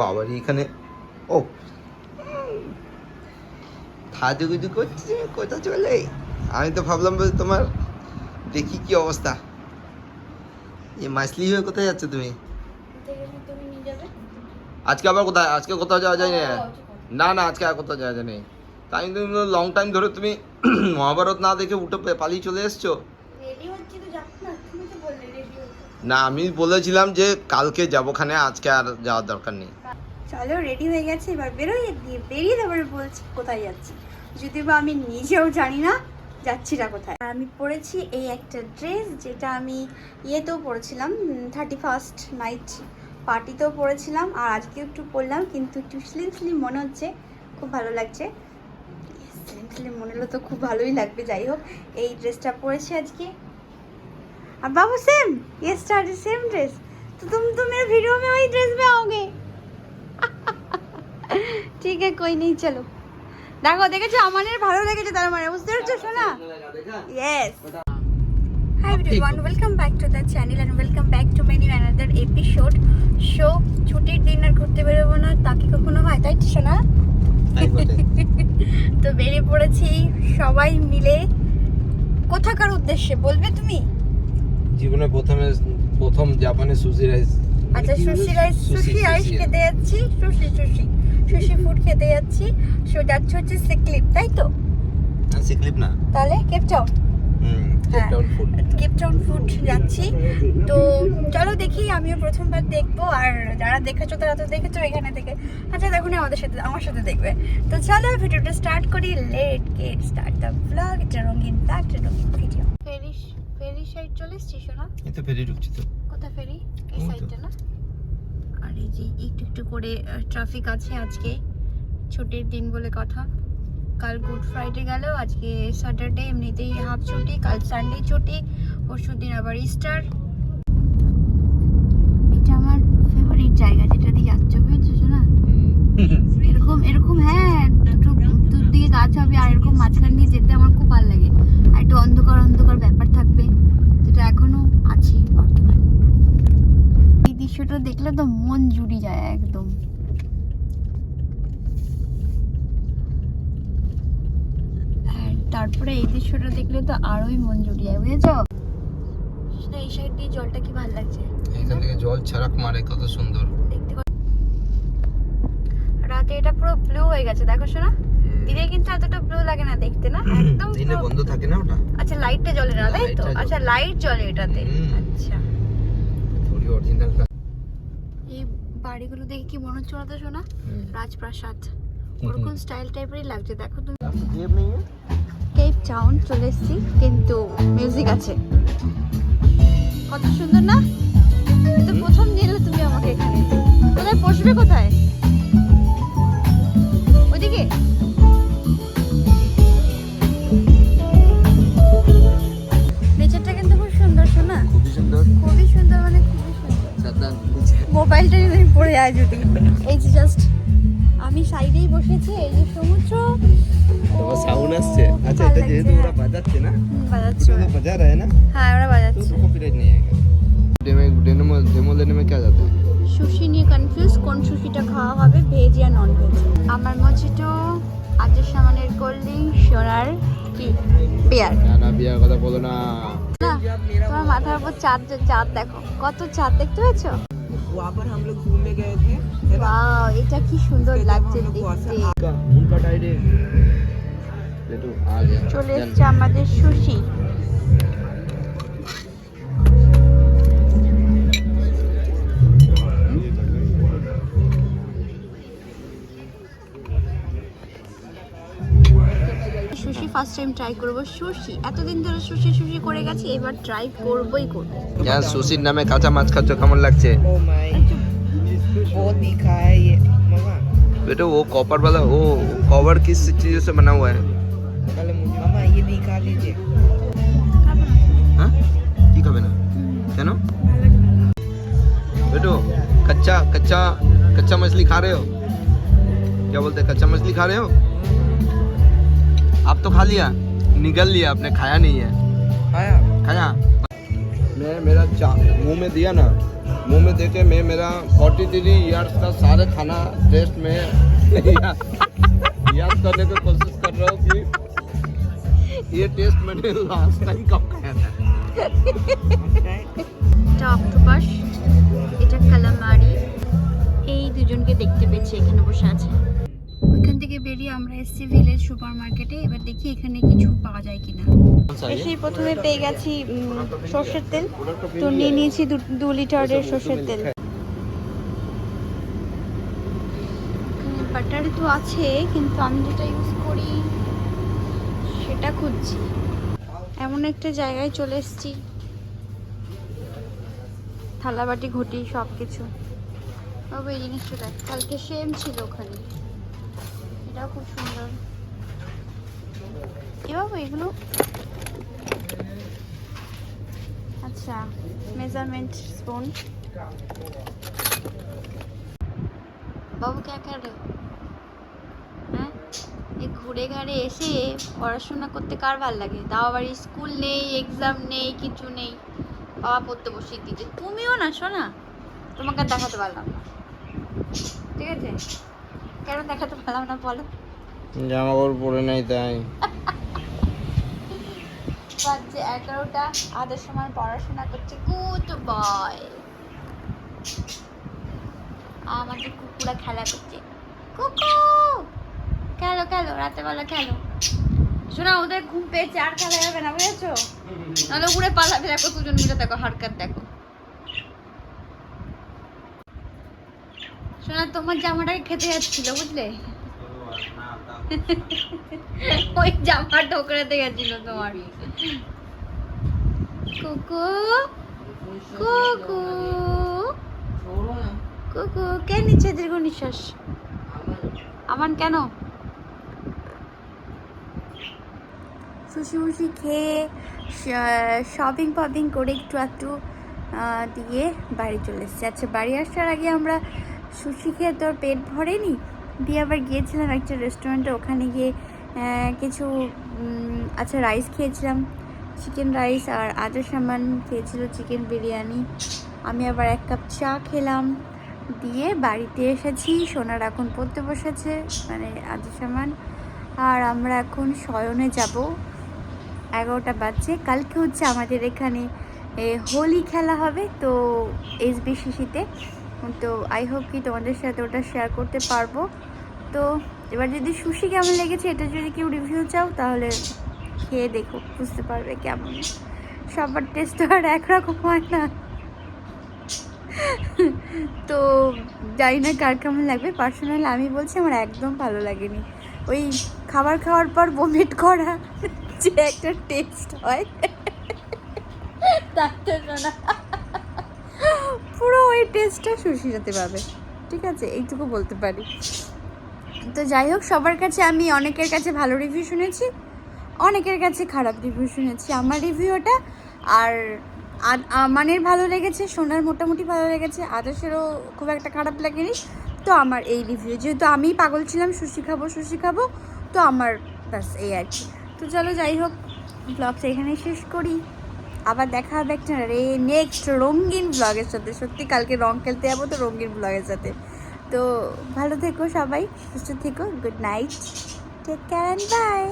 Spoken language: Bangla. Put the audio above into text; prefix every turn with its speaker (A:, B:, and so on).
A: বাবারই এখানে ও। থাজুগুজু করছে কোথা চলে? আমি তো ভাবলাম যে তোমার দেখি কি অবস্থা। এ মাছলি হয়ে কোথায় যাচ্ছ তুমি?
B: তুমি যাবে
A: আজকে আবার কোথায়? আজকে কোথাও যাওয়া যায় না? না না আজকে আর কোথাও যাওয়া যায় না। তাই তুমি লং টাইম ধরে তুমি মহাভারত না দেখে উঠে পালিয়ে চলে এসছো?
B: যাব না তুমি
A: আমি বলেছিলাম যে কালকে যাবোখানে আজকে আর যাওয়ার দরকার নেই।
B: চলো রেডি হয়ে গেছে এবার বেরোই দিয়ে বেরিয়ে তারপরে বলছি কোথায় যাচ্ছি যদি বা আমি নিজেও জানি না যাচ্ছিটা কোথায় আর আমি পরেছি এই একটা ড্রেস যেটা আমি ইয়েতেও পরেছিলাম থার্টি ফার্স্ট নাইট পার্টিতেও পরেছিলাম আর আজকে একটু পরলাম কিন্তু একটু স্লিম স্লিম মনে হচ্ছে খুব ভালো লাগছে স্লিম স্লিম মনে হলো তো খুব ভালোই লাগবে যাই হোক এই ড্রেসটা পরেছি আজকে अब बाबू सेम ये स्टार्ट सेम ड्रेस तो तुम तो मेरे वीडियो में वही ड्रेस में आओगे ঠিক আছে কই নেই চলো। দেখো দেখেছ? আমাদের ভালো লেগেছে তার মানে বুঝতে পারছ শোনা yes hi everyone welcome back to the channel and welcome back to many another episode show ছুটির দিন আর ঘুরতে বেরোবো না তাকে কখনো হয়? তাই তো শোনা তো বেরিয়ে পড়েছি সবাই মিলে। কোথাকার উদ্দেশ্যে? বলবে তুমি?
A: জীবনে প্রথমে প্রথম জাপানে সুশি রাইস
B: আচ্ছা সুশি রাইস সুশি রাইস খেতে যাচ্ছি। সুশি সুশি সুশি ফুড খেতে যাচ্ছি। সো যাচ্ছে হচ্ছে সিক্লিপ তাই তো?
A: না সিক্লিপ না।
B: তাহলে কেপটাউন হ্যাঁ। কেপটাউন ফুড যাচ্ছি। তো চলো দেখি আমিও প্রথমবার দেখব। আর যারা দেখেছ তারা তো দেখেছ এখানে থেকে। আচ্ছা দেখো না আমাদের সাথে আমার সাথে দেখবে। তো চলো ভিডিওটা স্টার্ট করি। Let get start the blog এটা রঙিন ব্লগ এটা রঙিন ভিডিও ফেরি ফেরি সাইড চলে এসছি শোনা
A: এই তো ফেরি ঢুকছি তো।
B: কোথায় ফেরি? এই সাইডটা না? আর এই যে একটু একটু করে ট্রাফিক আছে আজকে। ছুটির দিন বলে কথা। কাল গুড ফ্রাইডে গেল আজকে স্যাটারডে এমনিতেই হাফ ছুটি কাল সানডে ছুটি পরশু দিন আবার ইস্টার এটা আমার ফেভারিট জায়গা যেটা দিয়ে যাচ্ছ বুঝছ না? এরকম এরকম হ্যাঁ দুটো দুদিকে গাছ হবে আর এরকম মাঝখান দিয়ে যেতে আমার খুব ভালো লাগে। আর একটু অন্ধকার অন্ধকার ব্যাপার থাকবে যেটা এখনও আছে বর্তমান। দৃশ্যটা দেখলে তো মন জুড়ি যায় একদম। তারপরে এই দৃশ্যটা দেখলে তো আরোই মন জুড়ি যায় বুঝেছ? এই সাইড দিয়ে জলটা কি ভালো লাগছে?
A: এখান থেকে জল ছাড়াক মারে কত সুন্দর।
B: রাতে এটা পুরো ব্লু হয়ে গেছে দেখো শোনা। দিনে কিন্তু এতটা ব্লু লাগে না দেখতে না? একদম
A: দিনে বন্ধ থাকে না ওটা?
B: আচ্ছা লাইটটা জ্বলে না তাই তো? আচ্ছা লাইট জ্বলে এটাতে। আচ্ছা।
A: অরিজিনাল
B: বাড়িগুলো দেখে কি মনে হচ্ছে না শোনা রাজপ্রাসাদ। ওরকম স্টাইল টাইপেরই লাগছে দেখো তুমি। কেপ টাউন চলে এসেছি কিন্তু মিউজিক আছে। কত সুন্দর না? তো প্রথম দিলে তুমি আমাকে এখানে। কোথায় বসবে কোথায়? ওইদিকে? যদি আমি পড়ে যায় যদি এই যে জাস্ট আমি সাইডেই বসেছি এই যে সমুদ্র
A: তোমার সাউন্ড আসছে আচ্ছা
B: ভালো
A: এটা যেহেতু
B: লাগছে,
A: ওরা বাজাচ্ছে না
B: হুম, বাজাচ্ছে
A: तो
B: ওরা।
A: बजा रहा है ना
B: হ্যাঁ ওরা
A: तो
B: বাজাচ্ছে
A: उसको कॉपीराइट नहीं आएगा डेमो डेमो डेमो लेने में क्या जाता है
B: সুশি নিয়ে কনফিউজ কোন সুশিটা খাওয়া হবে ভেজ ইয়া নন ভেজ আমার মজিটো আজের সামানের কোল্ড ড্রিঙ্ক সোনার কি বিয়ার
A: না না বিয়ার কথা বলো না
B: না তোমার মাথার উপর চাঁদ চাঁদ দেখো কত চাঁদ দেখতে পেয়েছ
C: वहाँ पर हम लोग घूमने गए थे
B: ওয়াও এটা কি সুন্দর লাগছে দেখতে
A: का मून का टाइड है ये तो आ गया
B: চলে
A: चल।
B: এসছে আমাদের সুশি টাইম ট্রাই করব সুশি এতদিন ধরে সুশি সুশি করে গেছি এবার ট্রাই করবই করব
A: यहाँ सुशील नामे কাঁচা মাছ খাচ্ছ কেমন লাগছে
C: ओ माय बहुत दिखा है ये मामा
A: बेटा वो कॉपर वाला वो कवर किस चीज़ से बना हुआ है
C: कल मुझे मामा ये दिखा लीजिए
A: हाँ ठीक है ना क्या ना बेटो कच्चा कच्चा कच्चा मछली खा रहे हो क्या बोलते हैं कच्चा मछली खा रहे हो आप तो खा लिया। निगल लिया आपने खाया नहीं है।
C: आया
A: खाया? मैं मेरा मुँह में दिया ना मुँह में देखे मैं मेरा 43 इयर्स का सारे खाना टेस्ट में याद करने की कोशिश कर रहा हूँ कि ये टेस्ट मैंने लास्ट टाइम कब खाया था।
B: এসছি ভিলেজ সুপার মার্কেটে এবার দেখি এখানে কিছু পাওয়া যায় কিনা। এসেই প্রথমে পেয়ে গেছি সর্ষের তেল। তো নিয়ে নিয়েছি দু- দু লিটারের সর্ষের তেল। বাটার তো আছে কিন্তু আমি যেটা ইউজ করি সেটা খুঁজছি। এমন একটা জায়গায় চলে এসেছি। থালাবাটি ঘটি সব কিছু বাবু এই জিনিসটা দেখ কালকে সেম ছিল ওখানে। খুব সুন্দর। বাবু এগুলো? আচ্ছা মেজারমেন্ট বাবু কে হ্যাঁ? ঘুরে ঘাড়ে এসে পড়াশোনা করতে কার ভালো লাগে? তাও বাড়ি স্কুল নেই এক্সাম নেই, কিছু নেই। বাবা পড়তে বসিয়ে দিতে তুমিও না শোনা তোমাকে দেখাতে পারলাম না। ঠিক আছে? কেন দেখাতে পারলাম না বলো।
A: জামা কাপড় পরে নাই তাই।
B: বাজছে এগারোটা সময় পড়াশোনা করছে গুড বয়। আমাদের কুকুরা খেলা করছে। কুকু! খেলো খেলো রাতে বেলা খেলো। শোনা ওদের ঘুম পেয়েছে আর খেলা যাবে না বুঝেছ? নাহলে উড়ে পালাবে দেখো দুজন মিলে দেখো হারকাত দেখো। শোনা, তোমার জামাটাকে খেতে যাচ্ছিল, বুঝলে? ওই জামা ঠোকরাতে গেছিল তোমার। কুকু কুকু কুকু, কে নিচ্ছে দীর্ঘ নিঃশ্বাস আমান কেন? সুশি খেয়ে শপিং ফপিং করে একটু একটু দিয়ে বাড়ি চলে এসেছি। আচ্ছা বাড়ি আসার আগে আমরা সুশি খেয়ে তো আর পেট ভরেনি? দিয়ে আবার গিয়েছিলাম একটা রেস্টুরেন্টে ওখানে গিয়ে কিছু আচ্ছা রাইস খেয়েছিলাম। চিকেন রাইস আর আদা সামান খেয়েছিল চিকেন বিরিয়ানি। আমি আবার এক কাপ চা খেলাম। দিয়ে বাড়িতে এসেছি, সোনার এখন পড়তে বসেছে মানে আদা সামান। আর আমরা এখন শয়নে যাব। এগারোটা বাজছে, কালকে হচ্ছে আমাদের এখানে হোলি খেলা হবে, তো এসবিসিসিতে তো আই হোপ কি তোমাদের সাথে ওটা শেয়ার করতে পারব। তো এবার যদি সুশি কেমন লেগেছে এটা যদি কেউ রিভিউ চাও, তাহলে খেয়ে দেখো, বুঝতে পারবে কেমন। সবার টেস্ট আর একরকম হয় না। তো জানি না কার কেমন লাগবে। পার্সোনালি আমি বলছি আমার একদম ভালো লাগেনি। ওই খাবার খাওয়ার পর বমিট করা যে একটা টেস্ট হয়। তার শোনা পুরো ওই টেস্টটা সুশির সাথে পাবে। ঠিক আছে? এইটুকু বলতে পারি। তো যাই হোক, সবার কাছে আমি অনেকের কাছে ভালো রিভিউ শুনেছি, অনেকের কাছে খারাপ রিভিউ শুনেছি। আমার রিভিউ ওটা আর আমানের ভালো লেগেছে, সোনার মোটামুটি ভালো লেগেছে, আদর্শেরও খুব একটা খারাপ লাগেনি। তো আমার এই রিভিউ যেহেতু আমি পাগল ছিলাম, সুশি খাব সুশি খাব, তো আমার ব্যাস এই আর কি। তো চলো যাই হোক ব্লগটা এখানেই শেষ করি। আবার দেখা হবে একটা রে নেক্সট রঙিন ব্লগের সাথে। সত্যি কালকে রং খেলতে যাব তো রঙিন ব্লগের সাথে। তো ভালো থেকো সবাই, সুস্থ থেকো good night take care and bye